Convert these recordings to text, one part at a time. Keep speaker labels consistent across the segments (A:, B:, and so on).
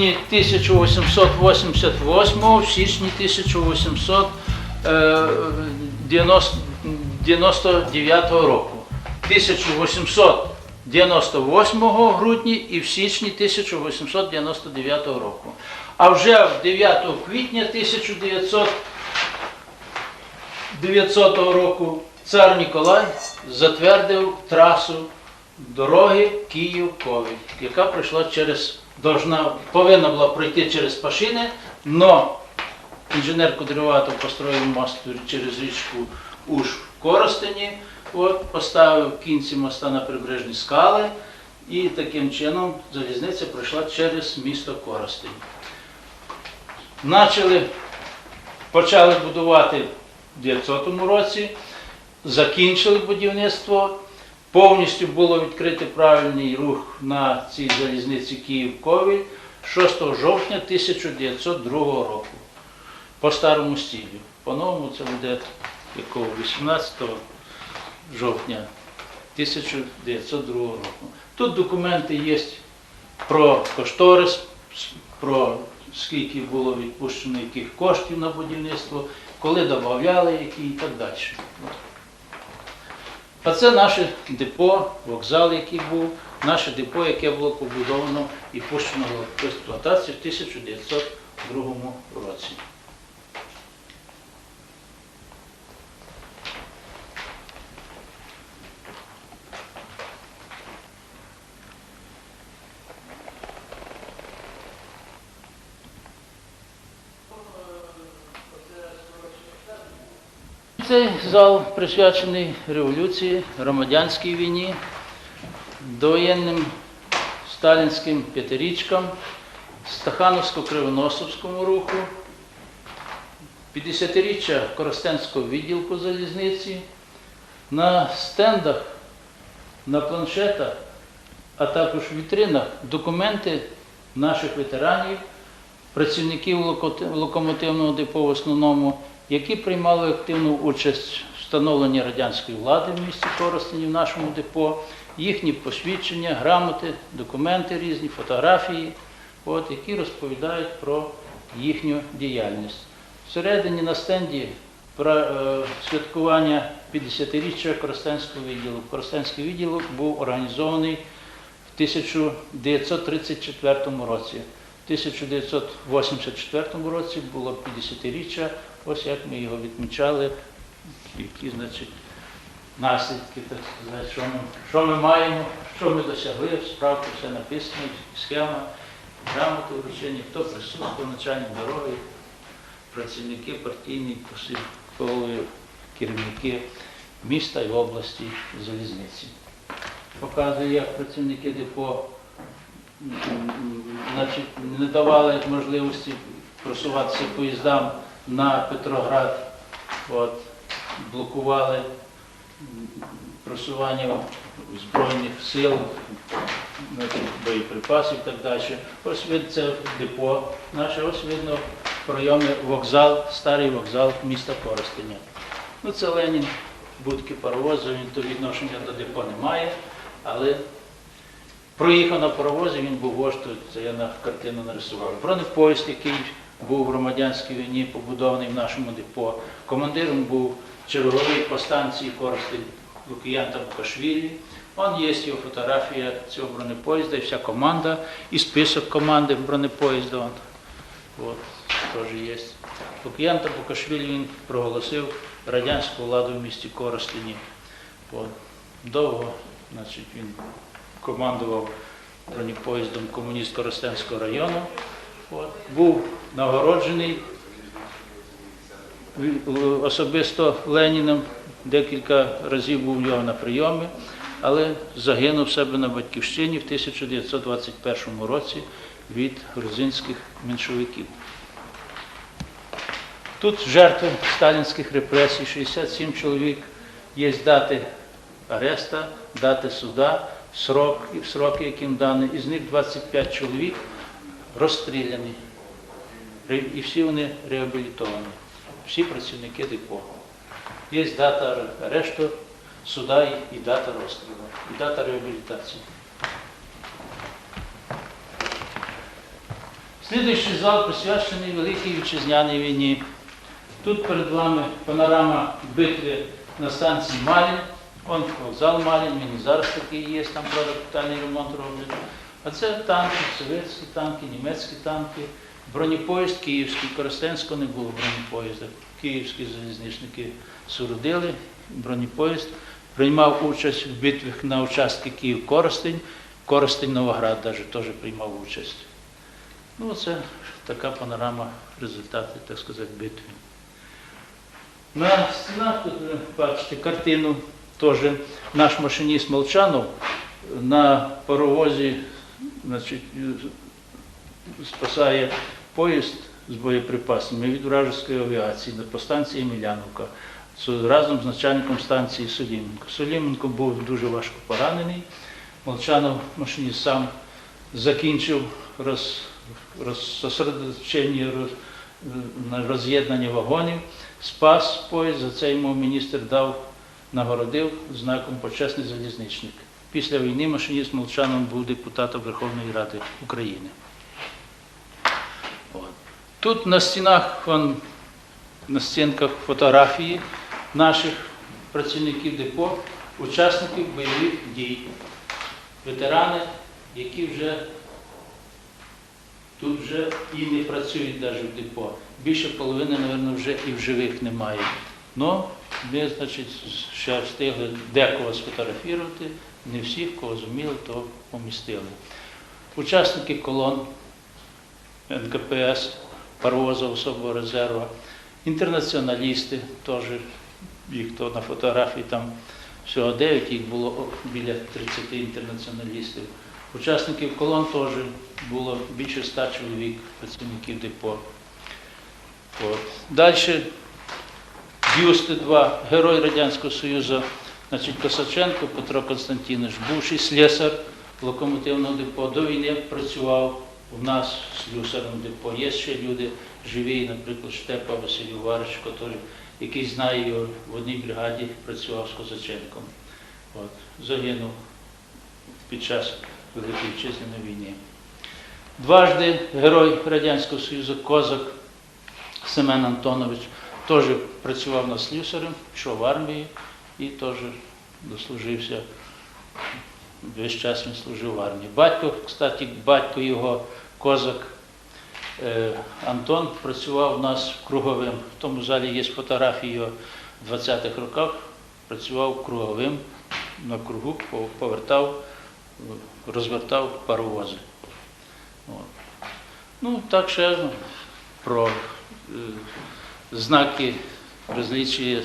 A: грудні 1888, в січні 1899 року. 1898 грудні і в січні 1899 року. А вже 9 квітня 1900 року цар Ніколай затвердив трасу дороги Київ-Ковель, яка пройшла через, должна, повинна була пройти через Пашини, але інженер Кудряватов построїв мост через річку Уж в Коростені, от, поставив кінці моста на прибережні скали, і таким чином залізниця пройшла через місто Коростень. Начали, почали будувати в 900 році, закінчили будівництво. Повністю було відкритий правильний рух на цій залізниці Київ-Ковіль 6 жовтня 1902 року по старому стилю. По-новому це буде якого 18 жовтня 1902 року. Тут документи є про кошторис, про скільки було відпущено яких коштів на будівництво, коли додавали які і так далі. А це наше депо, вокзал, який був, наше депо, яке було побудовано і пущено в експлуатацію в 1902 році. Цей зал присвячений революції, громадянській війні, довоєнним сталінським п'ятирічкам, Стахановсько-Кривоносовському руху, 50-річчя Коростенського відділку залізниці. На стендах, на планшетах, а також в вітринах документи наших ветеранів, працівників локомотивного депо в основному, які приймали активну участь в встановленні радянської влади в місті Коростені в нашому депо, їхні посвідчення, грамоти, документи різні, фотографії, от, які розповідають про їхню діяльність. Всередині на стенді про е, святкування 50-річчя Коростенського відділу. Коростенський відділок був організований в 1934 році. В 1984 році було 50-річчя, ось як ми його відмічали, які, значить, наслідки, так сказати, що ми, що ми маємо, що ми досягли, в справку все написано, схема, грамоти вручені, хто присутствував, начальник дороги, працівники партійні, посилкові керівники міста і області залізниці. Показує, як працівники депо значить, не давали можливості просуватися поїздам на Петроград, от, блокували просування Збройних сил, боєприпасів і так далі. Ось видно це депо наше, ось видно в прийомі вокзал, старий вокзал міста Коростеня. Ну це Ленін, будки паровозу, він то відношення до депо не має, але проїхав на паровозі, він був вождь, це я на картину нарисував. Бронепоїзд, який був в громадянській війні, побудований в нашому депо. Командиром був черговий по станції Коростень Лукіян Табукашвілі. Он є його фотографія цього бронепоїзда і вся команда, і список команди бронепоїзда. он. От, теж є. Лукіян Табукашвілі він проголосив радянську владу в місті Коростені. От. Довго значить, він командував бронепоїздом комуніст Коростенського району. От. Був нагороджений особисто Леніном, декілька разів був у нього на прийомі, але загинув себе на батьківщині в 1921 році від грузинських меншовиків. Тут жертви сталінських репресій, 67 чоловік, є дати ареста, дати суда, срок, сроки, яким дані. Із них 25 чоловік розстріляні. І всі вони реабілітовані. Всі працівники депо. Є дата арешту, суда і- дата розстрілу, і дата реабілітації. Слідуючий зал присвячений Великій Вітчизняній війні. Тут перед вами панорама битви на станції Малін. Вон вокзал Малін, він і зараз такий є, там правда капітальний ремонт роблять. А це танки, совєтські танки, німецькі танки, бронепоїзд київський, Коростенського не було бронепоїзда. Київські залізничники сурудили, бронепоїзд приймав участь в битвах на участки Київ-Коростень, Коростень-Новоград навіть теж приймав участь. Ну, це така панорама результатів, так сказати, битви. На стінах тут ви бачите картину теж наш машиніст Молчанов на паровозі значить, спасає поїзд з боєприпасами від вражеської авіації по станції Емельяновка з- разом з начальником станції Соліменко. Соліменко був дуже важко поранений. Молчанов машиніст сам закінчив роз, розсосредоточення роз, роз'єднання вагонів, спас поїзд, за це йому міністр дав, нагородив знаком почесний залізничник. Після війни машиніст Молчанов був депутатом Верховної Ради України. От. Тут на стінах, вон, на стінках фотографії наших працівників депо, учасників бойових дій, ветерани, які вже тут вже і не працюють навіть в депо. Більше половини, мабуть, вже і в живих немає. Ну, ми, значить, ще встигли декого сфотографувати, не всіх, кого зуміли, то помістили. Учасники колон НКПС, паровоза особового резерву, інтернаціоналісти, теж їх то на фотографії там всього 9, їх було біля 30 інтернаціоналістів. Учасників колон теж було більше 100 чоловік, працівників депо. От. Далі бюсти два, герой Радянського Союзу, значить, Косаченко Петро Константинович, бувший слесар локомотивного депо, до війни працював у нас слюсарем в депо. Є ще люди живі, наприклад, Штепа Василь теж, який знає його в одній бригаді, працював з Козаченком. От. Загинув під час Великої Вітчизняної війни. Дважди герой Радянського Союзу Козак Семен Антонович теж працював на слюсарем, пішов в армію і теж дослужився. Весь час він служив в армії. Батько, кстати, батько його козак е, Антон працював у нас круговим. В тому залі є фотографії його в 20-х роках. Працював круговим на кругу, повертав, розвертав паровози. От. Ну, так ще про е, знаки розличия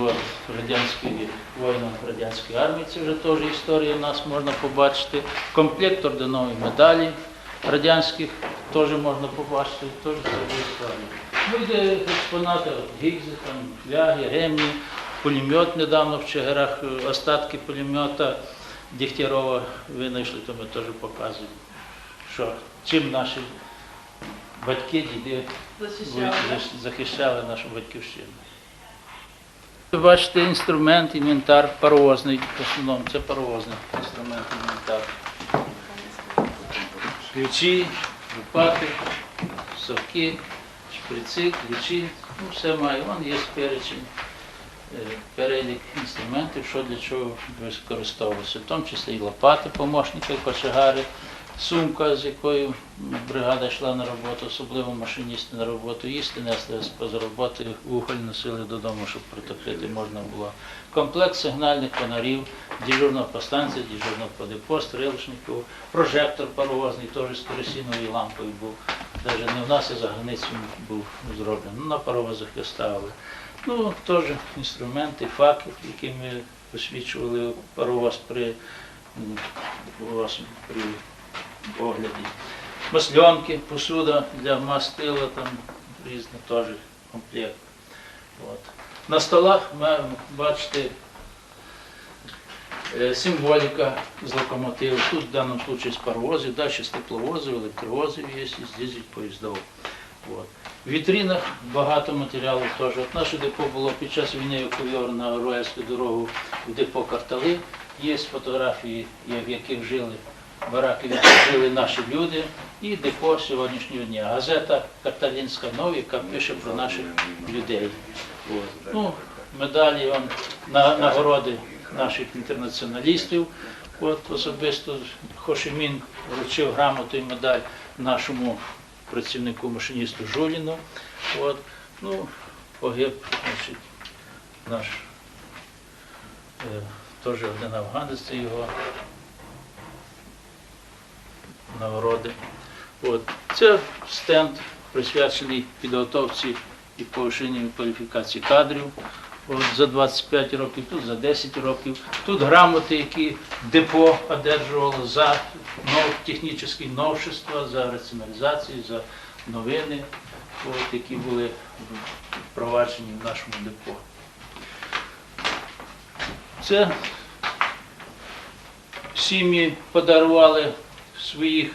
A: от, радянської воїнам радянської армії. Це вже теж історія у нас можна побачити. Комплект орденової медалі радянських теж можна побачити, теж історія. Ну, йде експонати от, гільзи, там, фляги, ремні, пулемет недавно в Чигирах, е, остатки пулемета Дегтярова винайшли, то ми теж показуємо, що чим наші батьки, діди
B: захищали
A: нашу батьківщину. Ви бачите інструмент, інвентар паровозний, в основному це паровозний інструмент, інвентар. Ключі, лопати, совки, шприци, ключі, ну все має. Вон є перечень, е, перелік інструментів, що для чого використовується. В тому числі і лопати, помощники, кочегари, сумка, з якою бригада йшла на роботу, особливо машиністи на роботу, їсти несли з роботи, уголь носили додому, щоб притопити можна було. Комплект сигнальних фонарів, дежурного по станції, дежурного по депо, стрілочників, прожектор паровозний, теж з керосиновою лампою був. Навіть не в нас, а за границею був зроблений. Ну, на паровозах його ставили. Ну, теж інструменти, факи, якими освічували паровоз при, при огляді. Масльонки, посуда для мастила, там різний теж комплект. От. На столах ми бачите е, символіка з локомотиву. Тут в даному випадку з паровозів, далі з тепловозів, електровозів є, і з поїздов. От. В вітринах багато матеріалу теж. От наше депо було під час війни евакуйовано на Рояльську дорогу в депо Картали. Є фотографії, в яких жили бараки відслужили наші люди і депо сьогоднішнього дня. Газета Карталінська Нов, яка пише про наших людей. Ну, медалі, он, на, нагороди наших інтернаціоналістів. От особисто Хошимін вручив грамоту і медаль нашому працівнику машиністу Жуліну. От. Ну, погиб значить, наш е, теж один афганець, його нагороди. От. Це стенд присвячений підготовці і повищенню кваліфікації кадрів от, за 25 років, тут за 10 років. Тут грамоти, які депо одержувало за нов, технічні новшества, за раціоналізацію, за новини, от, які були впроваджені в нашому депо. Це сім'ї подарували своїх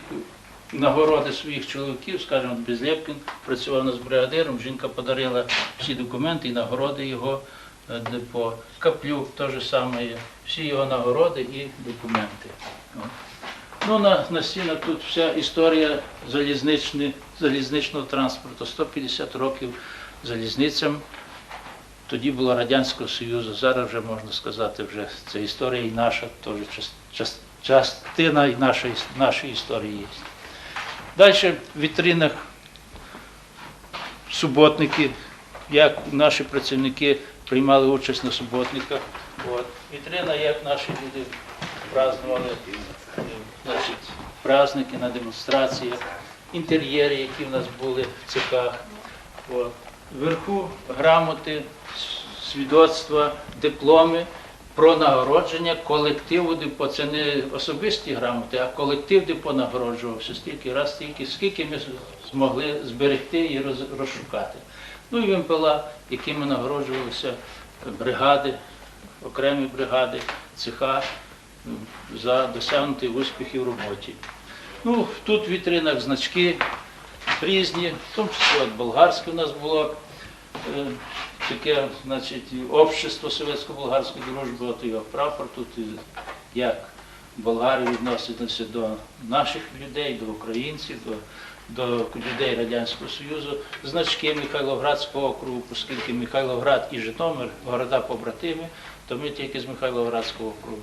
A: нагороди своїх чоловіків, скажімо, Безлєпкін працював нас бригадиром, жінка подарила всі документи і нагороди його е, депо. Каплюк теж саме, всі його нагороди і документи. Ну, на, на стінах тут вся історія залізничного транспорту, 150 років залізницям. Тоді було Радянського Союзу, зараз вже можна сказати, вже це історія і наша, теж час- час- частина нашої, нашої історії є. Далі в вітринах суботники, як наші працівники приймали участь на суботниках. От. Вітрина, як наші люди празднували е, значить, праздники на демонстраціях, інтер'єри, які в нас були в цехах. Вверху грамоти, свідоцтва, дипломи про нагородження колективу депо. Це не особисті грамоти, а колектив депо нагороджувався стільки раз, стільки, скільки ми змогли зберегти і роз- розшукати. Ну і вимпела, якими нагороджувалися бригади, окремі бригади, цеха за досягнуті успіхи в роботі. Ну, тут в вітринах значки різні, в тому числі от болгарське у нас було е, таке, значить, общество совєтсько-болгарської дружби, от його прапор тут, як болгари відносилися до наших людей, до українців, до, до людей Радянського Союзу, значки Михайловградського округу, оскільки Михайловград і Житомир, города побратими, то ми тільки з Михайловградського округу.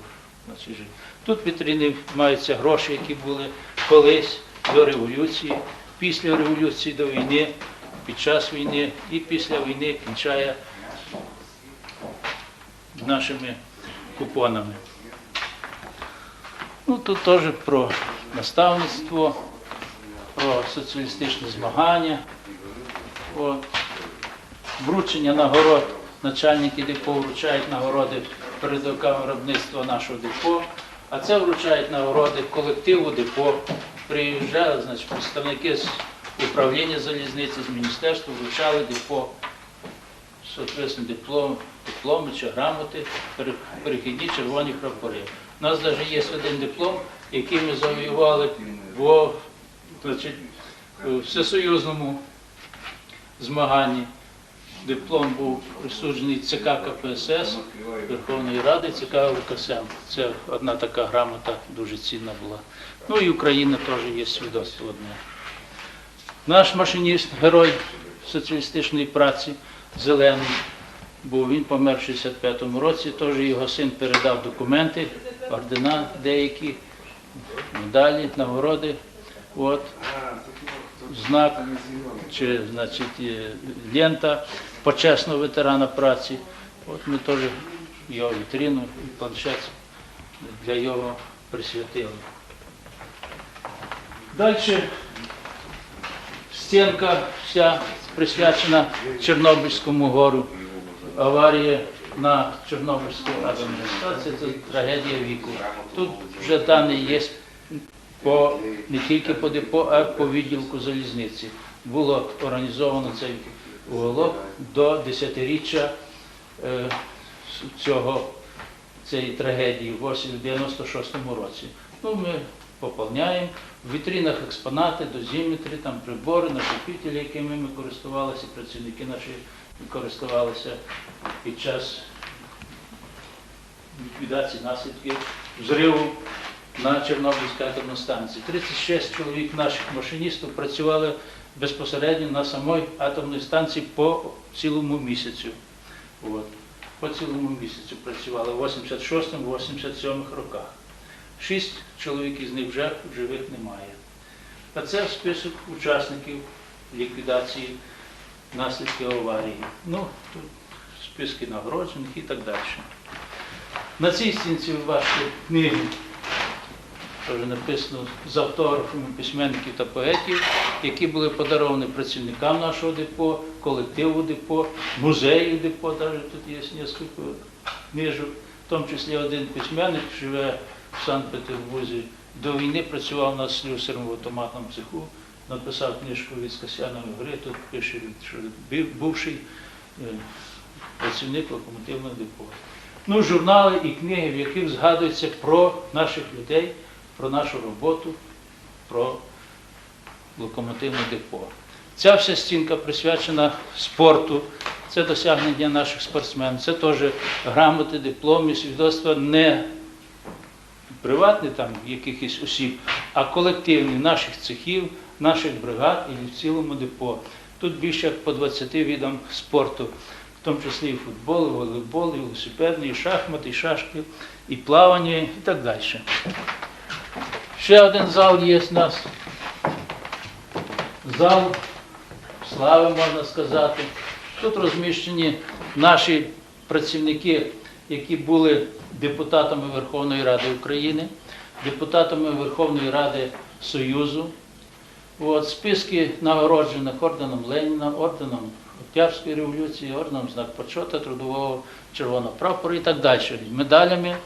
A: Тут вітрини маються гроші, які були колись до революції, після революції до війни, під час війни і після війни кінчає нашими купонами. Ну, тут теж про наставництво, про соціалістичне змагання, От. вручення нагород. Начальники депо вручають нагороди передовикам виробництва нашого депо, а це вручають нагороди колективу депо. Приїжджали значить, представники з управління залізниці, з міністерства, вручали депо соответственно, диплом, дипломи чи грамоти, перехідні червоні прапори. У нас навіть є один диплом, який ми завоювали в в всесоюзному змаганні. Диплом був присуджений ЦК КПСС Верховної Ради, ЦК ВКСМ. Це одна така грамота дуже цінна була. Ну і Україна теж є свідоцтво одне. Наш машиніст, герой соціалістичної праці, зелений, був він помер в 65-му році, теж його син передав документи, ордена деякі, медалі, нагороди. От, знак чи значить, лента почесного ветерана праці. От ми теж його вітрину і планшет для його присвятили. Далі стінка вся присвячена Чорнобильському гору. Аварія на Чорнобильській атомній станції це трагедія віку. Тут вже дані є по, не тільки по депо, а по відділку залізниці. Було організовано цей уголок до 10-річчя е, цього, цієї трагедії в 96-му році. Ну, ми поповняємо. В вітринах експонати, дозіметри, там прибори, накопителі, якими ми користувалися, працівники наші користувалися під час ліквідації наслідків взриву на Чорнобильській атомній станції. 36 чоловік наших машиністів працювали безпосередньо на самій атомній станції по цілому місяцю. От. По цілому місяцю працювали в 86-87 роках. Шість чоловік із них вже живих немає. А це список учасників ліквідації наслідків аварії. Ну, тут списки нагороджених і так далі. На цій стінці ви бачите книги, теж написано з автографами письменників та поетів, які були подаровані працівникам нашого депо, колективу депо, музею депо, навіть тут є книжок, в тому числі один письменник живе в Санкт-Петербурзі. До війни працював на слюсарем в автоматному цеху, написав книжку від Скасянової гри, тут пише, що бувший е, працівник локомотивного депо. Ну, журнали і книги, в яких згадується про наших людей, про нашу роботу, про локомотивне депо. Ця вся стінка присвячена спорту, це досягнення наших спортсменів, це теж грамоти, дипломи, свідоцтва не приватні там якихось осіб, а колективні наших цехів, наших бригад і в цілому депо. Тут більше як по 20 видам спорту, в тому числі і футбол, і волейбол, і велосипедний, і шахмати, і шашки, і плавання, і так далі. Ще один зал є у нас. Зал слави, можна сказати. Тут розміщені наші працівники, які були депутатами Верховної Ради України, депутатами Верховної Ради Союзу. От, списки нагороджених орденом Леніна, орденом Октябрьської революції, орденом знак почота, трудового червоного прапора і так далі, медалями.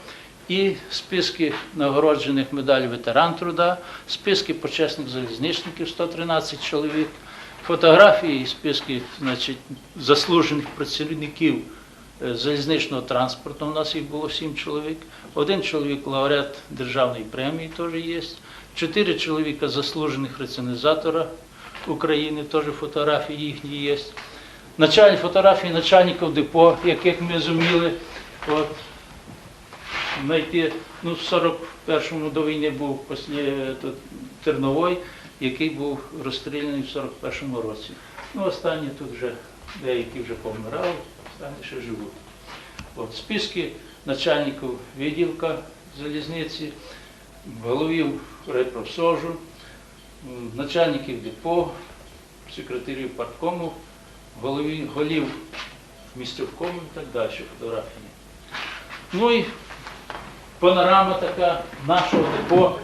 A: І списки нагороджених медаль ветеран труда, списки почесних залізничників 113 чоловік, фотографії і списки значить, заслужених працівників залізничного транспорту. У нас їх було 7 чоловік. Один чоловік лауреат державної премії теж є. Чотири чоловіка заслужених раціонізатора України, теж фотографії їхні є. Начальні фотографії начальників депо, яких ми зуміли от, знайти. Ну, в 41-му до війни був е, Терновой, який був розстріляний в 41-му році. Ну, останні тут вже деякі вже помирали, останні ще живуть. От, списки начальників відділка залізниці, головів райпрофсожу, м, начальників депо, секретарів парткому, голові, голів місцевкому і так далі фотографії. Ну і панорама така нашого депо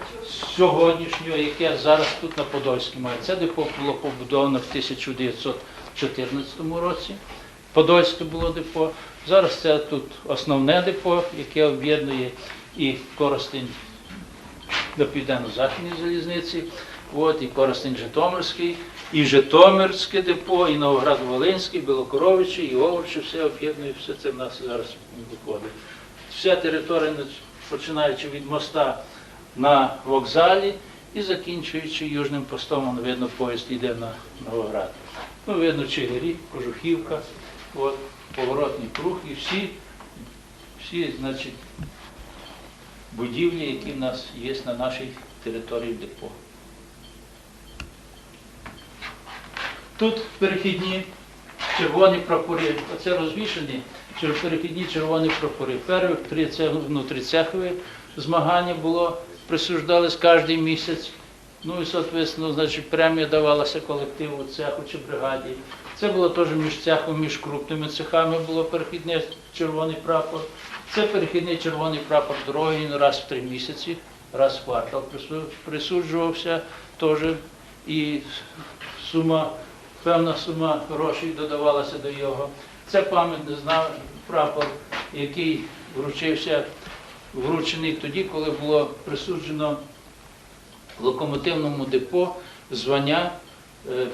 A: сьогоднішнього, яке зараз тут на Подольській має. Це депо було побудовано в 1914 році. Подольське було депо. Зараз це тут основне депо, яке об'єднує і Коростень до південно-західній залізниці, от, і Коростень Житомирський, і Житомирське депо, і Новоград-Волинський, Білокоровичі, і Овочі, все об'єднує, все це в нас зараз виходить. Вся територія, починаючи від моста на вокзалі і закінчуючи Южним постом, видно, поїзд йде на Новоград. Ну, видно, Чигирі, Кожухівка, от, поворотний круг і всі, всі, значить, будівлі, які в нас є на нашій території депо. Тут перехідні червоні прапори, оце розвішені перехідні червоні прапори. Перші три це внутріцехові змагання було, присуждались кожен місяць. Ну і, соответственно, значить, премія давалася колективу, цеху чи бригаді. Це було теж між цехом, між крупними цехами було перехідний червоний прапор. Це перехідний червоний прапор другий ну, раз в три місяці, раз в квартал присуджувався теж. І сума, певна сума грошей додавалася до його. Це пам'ятний знак, прапор, який вручився, вручений тоді, коли було присуджено локомотивному депо звання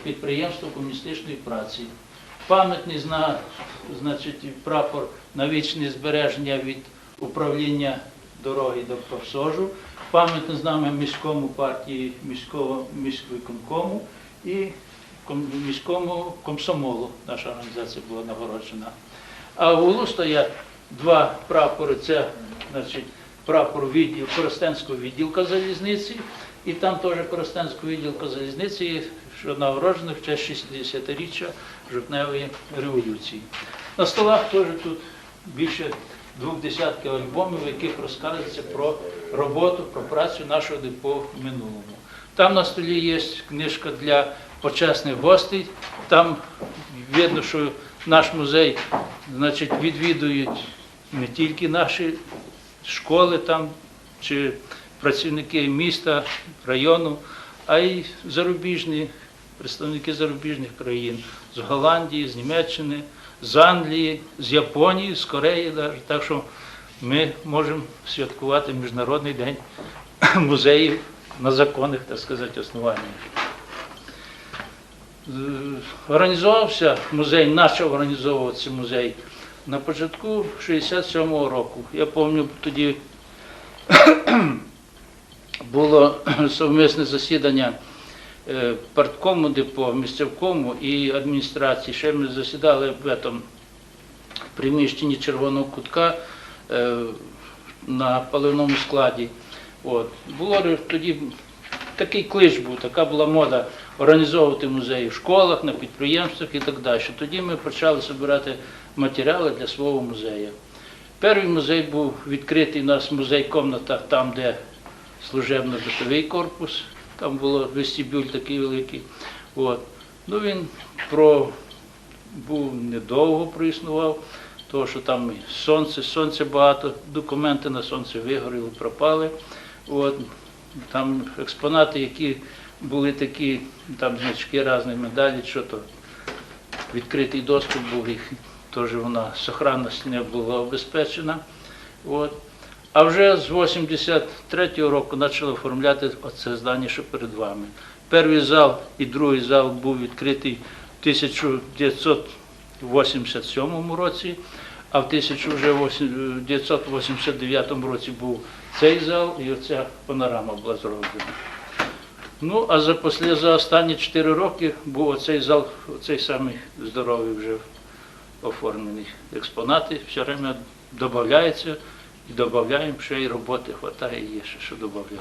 A: підприємства комуністичної праці. Пам'ятний знак, значить, прапор на вічне збереження від управління дороги до профсожу, пам'ятний знак міському партії міського міськвиконкому і міському комсомолу. Наша організація була нагороджена. А в углу стоять два прапори. Це значить, прапор відділ Коростенського відділка залізниці, і там теж Коростенського відділка залізниці, що нагороджено в честь 60-річчя жовтневої революції. На столах теж тут більше двох десятків альбомів, в яких розказується про роботу, про працю нашого депо в минулому. Там на столі є книжка для почесних гостей. Там видно, що наш музей значить, відвідують не тільки наші школи там чи працівники міста, району, а й зарубіжні представники зарубіжних країн з Голландії, з Німеччини, з Англії, з Японії, з Кореї. Так що ми можемо святкувати Міжнародний день музеїв на законних, так сказати, основаннях. Е, Організувався музей, почав організовуватися музей на початку 67-го року. Я пам'ятаю, тоді було совмисне засідання парткому депо, місцевкому і адміністрації. Ще ми засідали в этом приміщенні червоного кутка е, на паливному складі. От. Було тоді такий клич був, така була мода організовувати музеї в школах, на підприємствах і так далі. Тоді ми почали збирати матеріали для свого музею. Перший музей був відкритий у нас музей-комната, там, де служебно-битовий корпус, там було вестибюль такий великий. От. Ну, він про, був недовго проіснував, тому що там сонце, сонце багато, документи на сонце вигоріли, пропали. От. Там експонати, які були такі, там значки різні медалі, що то відкритий доступ був, їх теж вона сохранність не була обезпечена. От. А вже з 83-го року почали оформляти оце здання, що перед вами. Перший зал і другий зал був відкритий в 1987 році, а в 1989 році був цей зал і оця панорама була зроблена. Ну, а за, після, за останні 4 роки був оцей зал, оцей самий здоровий вже оформлений. Експонати все время додаються і додаємо, ще й роботи вистачає, є ще що додати.